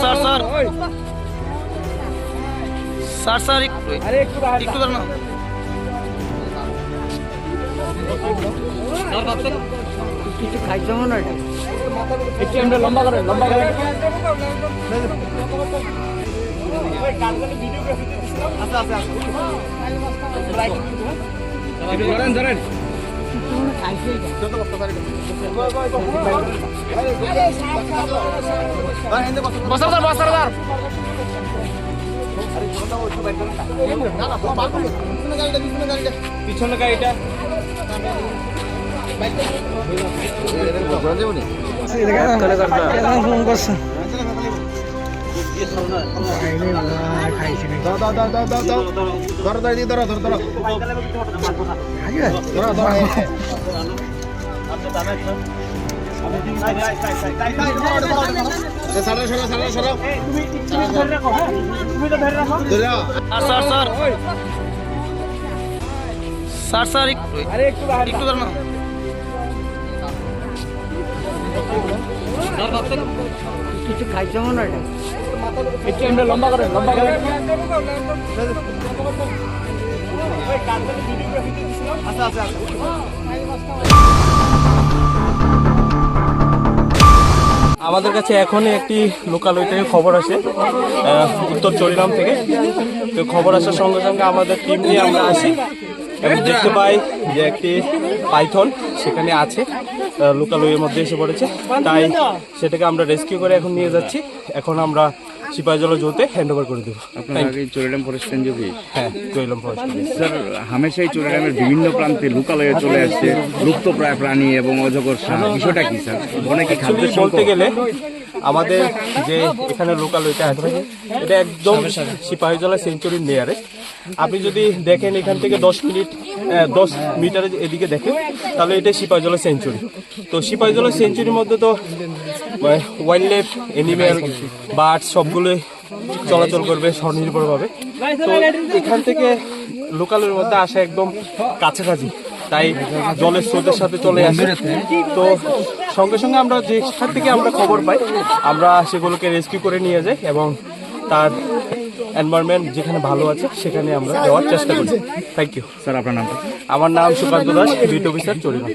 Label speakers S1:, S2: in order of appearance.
S1: Sir sir. Sir sir একটু একটু দাঁড়ান। না
S2: কিছু খাইছো মনে হয়?
S1: একটু আমরা লম্বা করে লম্বা করে। ধরেন ধরেন বসার বসার পিছনে গাড়িটা
S2: ফোন করছে
S1: স্যার স্যার একটু দাঁড়ান না
S2: কিছু খাইছো মনে হয়
S1: লম্বা লম্বা আমাদের কাছে এখনই একটি লোকালয় থেকে খবর আসে উত্তর চরিরাম থেকে। তো খবর আসার সঙ্গে সঙ্গে আমাদের টিম নিয়ে আমরা আসি এবং দেখতে পাই যে একটি পাইথন সেখানে আছে লোকালয়ের মধ্যে এসে পড়েছে। তাই সেটাকে আমরা রেস্কিউ করে এখন নিয়ে যাচ্ছি। এখন আমরা সিপাহীজলা জোতে হ্যান্ড ওভার করে দেবো।
S3: আপনারা আগে চোরাডাম ফরেস্ট রেঞ্জে
S1: হ্যাঁ চরিলাম ফরেস্ট
S3: স্যার হামেশাই চোরাডামের বিভিন্ন প্রান্তে লুকালয়ে চলে আসছে লুপ্ত প্রায় প্রাণী এবং অজগর সাপ। বিষয়টা কি স্যার অনেকে খাদ্য
S1: বলতে গেলে আমাদের যে এখানে লোকালয়টা আছে এটা একদম সিপাহীজলা সেঞ্চুরির নেয়ারে আপনি যদি দেখেন এখান থেকে দশ মিনিট দশ মিটারের এদিকে দেখেন তাহলে এটা সিপাহীজলা সেঞ্চুরি তো সিপাহীজলা সেঞ্চুরির মধ্যে তো ওয়াইল্ড লাইফ অ্যানিম্যাল বার্ড সবগুলোই চলাচল করবে স্বনির্ভরভাবে। তো এখান থেকে লোকালের মধ্যে আসা একদম কাছাকাছি তাই জলের স্রোতের সাথে চলে আসে। তো সঙ্গে সঙ্গে আমরা যেখান থেকে আমরা খবর পাই আমরা সেগুলোকে রেস্কিউ করে নিয়ে যাই এবং তার এনভায়রনমেন্ট যেখানে ভালো আছে সেখানে আমরা দেওয়ার চেষ্টা করি। থ্যাংক ইউ
S3: স্যার আপনার নামটা?
S1: আমার নাম সুকান্ত দাস বিট অফিসার চরিলাম